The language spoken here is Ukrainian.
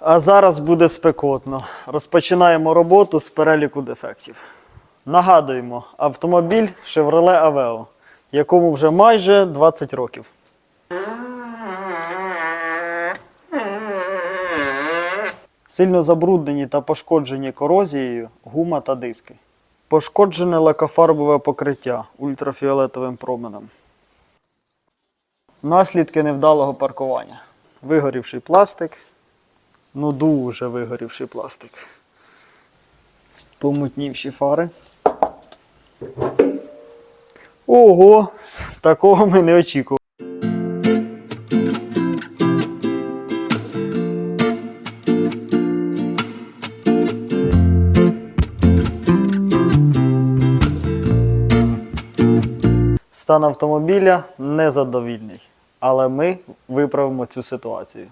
А зараз буде спекотно. Розпочинаємо роботу з переліку дефектів. Нагадуємо, автомобіль Chevrolet Aveo, якому вже майже 20 років. Сильно забруднені та пошкоджені корозією гума та диски. Пошкоджене лакофарбове покриття ультрафіолетовим променем. Наслідки невдалого паркування. Вигорівший пластик. Ну, дуже вигорівший пластик. Помутнівші фари. Ого! Такого ми не очікували. Стан автомобіля незадовільний. Але ми виправимо цю ситуацію.